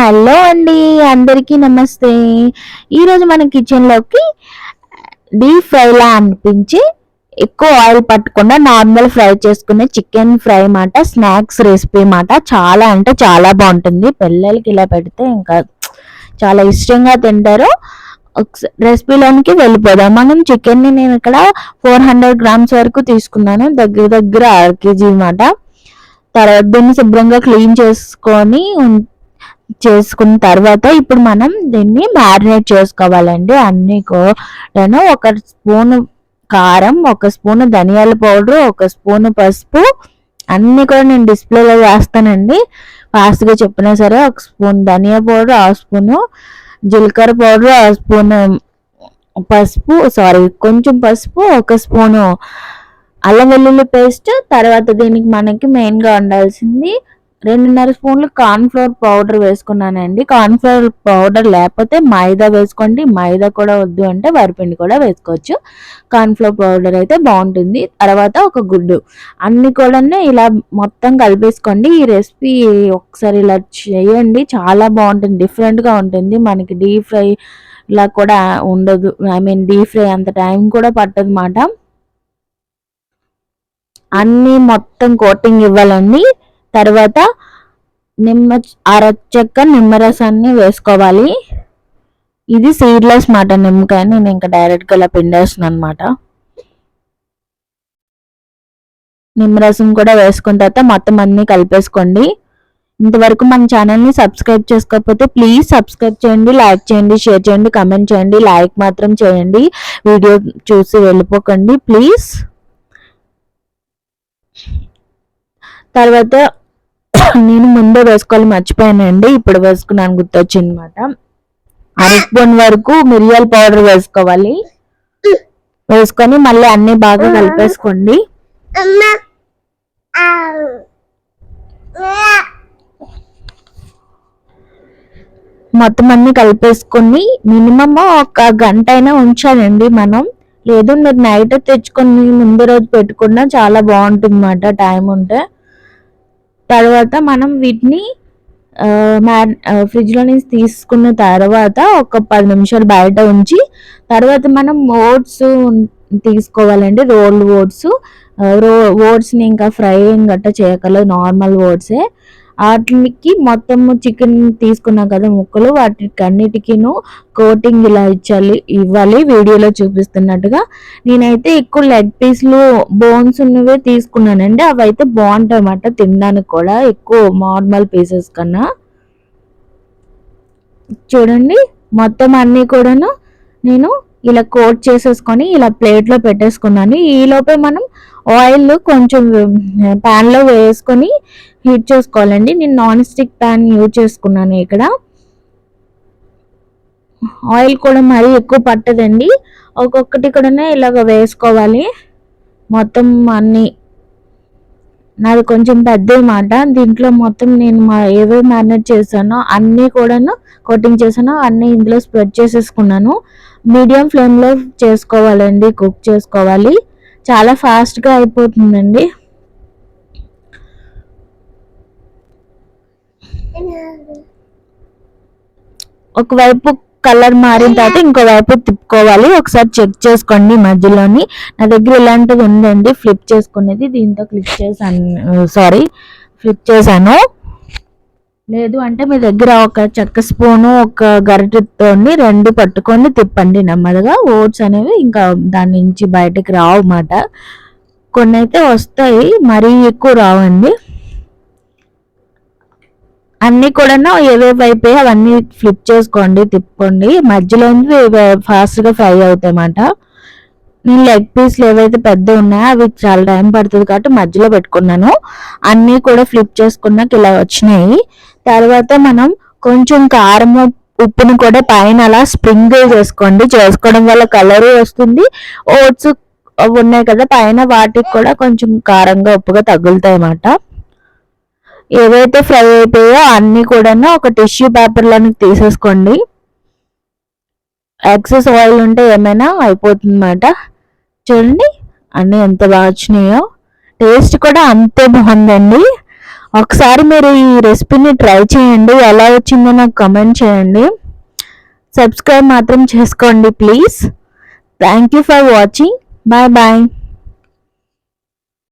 Hello అండి అందరికీ నమస్తే. ఈరోజు మన కిచెన్లోకి డీప్ ఫ్రైలా అనిపించి ఎక్కువ ఆయిల్ పట్టకుండా నార్మల్ ఫ్రై చేసుకునే చికెన్ ఫ్రై మాట స్నాక్స్ రెసిపీ మాట చాలా అంటే చాలా బాగుంటుంది. పిల్లలకి ఇలా పెడితే ఇంకా చాలా ఇష్టంగా తింటారు. రెసిపీలోనికి వెళ్ళిపోదాం. మనం చికెన్ని నేను ఇక్కడ ఫోర్ హండ్రెడ్ గ్రామ్స్ వరకు తీసుకున్నాను. దగ్గర దగ్గర అర కేజీ మాట. తర్వాత దీన్ని శుభ్రంగా క్లీన్ చేసుకొని చేసుకున్న తర్వాత ఇప్పుడు మనం దీన్ని మ్యారినేట్ చేసుకోవాలండి. అన్ని కూడా ఒక స్పూన్ కారం ఒక స్పూన్ ధనియాల పౌడర్ ఒక స్పూన్ పసుపు అన్ని కూడా నేను డిస్ప్లేలో వేస్తానండి. ఫాస్ట్గా చెప్పినా సరే ఒక స్పూన్ ధనియా పౌడర్ ఆ స్పూను జీలకర్ర పౌడర్ ఆ స్పూన్ పసుపు సారీ కొంచెం పసుపు ఒక స్పూను అల్లం వెల్లుల్లి పేస్ట్. తర్వాత దీనికి మనకి మెయిన్గా ఉండాల్సింది రెండున్నర స్పూన్లు కార్న్ ఫ్లోర్ పౌడర్ వేసుకున్నానండి. కార్న్ ఫ్లోర్ పౌడర్ లేకపోతే మైదా వేసుకోండి. మైదా కూడా వద్దు అంటే వరిపిండి కూడా వేసుకోవచ్చు. కార్న్ ఫ్లోర్ పౌడర్ అయితే బాగుంటుంది. తర్వాత ఒక గుడ్డు. అన్ని కూడా ఇలా మొత్తం కలిపేసుకోండి. ఈ రెసిపీ ఒకసారి ఇలా చేయండి. చాలా బాగుంటుంది. డిఫరెంట్గా ఉంటుంది. మనకి డీప్ ఫ్రై ఇలా కూడా ఉండదు. ఐ మీన్ డీప్ ఫ్రై అంత టైం కూడా పట్టదు మాట. అన్ని మొత్తం కోటింగ్ ఇవ్వాలండి. తర్వాత నిమ్మ అరచెక్క నిమ్మరసాన్ని వేసుకోవాలి. ఇది సీడ్లెస్ మాట నిమ్మకాయ నేను ఇంకా డైరెక్ట్గా ఇలా పిండేస్తున్నాను అనమాట నిమ్మరసం కూడా వేసుకున్న తర్వాత మొత్తం అన్ని కలిపేసుకోండి. ఇంతవరకు మన ఛానల్ని సబ్స్క్రైబ్ చేసుకోకపోతే ప్లీజ్ సబ్స్క్రైబ్ చేయండి లైక్ చేయండి షేర్ చేయండి కమెంట్ చేయండి లైక్ మాత్రం చేయండి. వీడియో చూసి వెళ్ళిపోకండి ప్లీజ్. తర్వాత నేను ముందే వేసుకోవాలి మర్చిపోయానండి. ఇప్పుడు వేసుకున్నాను గుర్తొచ్చింది అనమాట అరటిపొన్ వరకు మిరియాల పౌడర్ వేసుకోవాలి. వేసుకొని మళ్ళీ అన్ని బాగా కలిపేసుకోండి. మొత్తం అన్ని కలిపేసుకొని మినిమమ్ ఒక గంట అయినా ఉంచాలండి మనం. లేదు మీరు నైట్ తెచ్చుకొని ముందు రోజు పెట్టుకున్నా చాలా బాగుంటుంది అన్నమాట టైం ఉంటే. తర్వాత మనం వీటిని మ్యా ఫ్రిడ్జ్లో నుంచి తీసుకున్న తర్వాత ఒక పది నిమిషాలు బయట ఉంచి తర్వాత మనం ఓట్స్ తీసుకోవాలండి రోల్ ఓట్స్. రో ఓట్స్ని ఇంకా ఫ్రై గట్ట చేయకలేదు నార్మల్ ఓట్సే. వాటికి మొత్తం చికెన్ తీసుకున్నాం కదా ముక్కలు వాటికి అన్నిటికీను కోటింగ్ ఇలా ఇచ్చాలి ఇవ్వాలి వీడియోలో చూపిస్తున్నట్టుగా. నేనైతే ఎక్కువ లెగ్ పీస్లు బోన్స్ ఉన్నవే తీసుకున్నానండి అవి అయితే బాగుంటాయన్నమాట తినడానికి కూడా ఎక్కువ నార్మల్ పీసెస్ కన్నా. చూడండి మొత్తం అన్నీ కూడాను నేను ఇలా కోట్ చేసేసుకొని ఇలా ప్లేట్లో పెట్టేసుకున్నాను. ఈ లోపే మనం ఆయిల్ కొంచెం ప్యాన్లో వేసుకొని హీట్ చేసుకోవాలండి. నేను నాన్ స్టిక్ ప్యాన్ యూజ్ చేసుకున్నాను ఇక్కడ. ఆయిల్ కూడా మరీ ఎక్కువ పట్టదండి. ఒక్కొక్కటి కూడా ఇలాగ వేసుకోవాలి. మొత్తం అన్నీ నాది కొంచెం పెద్ద మాట దీంట్లో మొత్తం నేను మా ఏవేవి మ్యారినేట్ చేశానో అన్నీ కూడాను కోటింగ్ చేశానో అన్నీ ఇందులో స్ప్రెడ్ చేసేసుకున్నాను. మీడియం ఫ్లేమ్లో చేసుకోవాలండి కుక్ చేసుకోవాలి. చాలా ఫాస్ట్గా అయిపోతుందండి. ఒకవైపు కలర్ మారిన తర్వాత ఇంకో వైపు తిప్పుకోవాలి. ఒకసారి చెక్ చేసుకోండి మధ్యలోని. నా దగ్గర ఇలాంటిది ఉందండి. ఫ్లిప్ చేసుకునేది. దీంతో క్లిక్ చేశాను. సారీ ఫ్లిప్ చేశాను. లేదు అంటే మీ దగ్గర ఒక చెక్క స్పూను ఒక గరిటెతో రెండు పట్టుకొని తిప్పండి నెమ్మదిగా. ఓట్స్ అనేవి ఇంకా దాని నుంచి బయటకు రావు అన్నమాట. కొన్ని అయితే వస్తాయి. మరీ ఎక్కువ రావండి. అన్నీ కూడా ఏవేవి అయిపోయి అవన్నీ ఫ్లిప్ చేసుకోండి తిప్పుకోండి. మధ్యలో ఫాస్ట్గా ఫ్రై అవుతాయన్నమాట. నేను లెగ్ పీస్లు ఏవైతే పెద్ద ఉన్నాయో అవి చాలా టైం పడుతుంది కాబట్టి మధ్యలో పెట్టుకున్నాను. అన్నీ కూడా ఫ్లిప్ చేసుకున్నాక ఇలా వచ్చినాయి. తర్వాత మనం కొంచెం కారం ఉప్పుని కూడా పైన అలా స్ప్రింగిల్ చేసుకోండి. చేసుకోవడం వల్ల కలర్ వస్తుంది. ఓట్స్ ఉన్నాయి కదా పైన వాటికి కూడా కొంచెం కారంగా ఉప్పుగా తగులుతాయి అన్నమాట ఏవైతే ఫ్రై అయిపోయాయో అన్నీ కూడా ఒక టిష్యూ పేపర్లోనికి తీసేసుకోండి. ఎక్సెస్ ఆయిల్ ఉంటే ఏమైనా అయిపోతుందన్నమాట. చూడండి అన్నీ ఎంత బాగా వచ్చినాయో. టేస్ట్ కూడా అంతే బాగుందండి. ఒకసారి మీరు ఈ రెసిపీని ట్రై చేయండి. ఎలా వచ్చిందో నాకు కమెంట్ చేయండి. సబ్స్క్రైబ్ మాత్రం చేసుకోండి please thank you for watching bye bye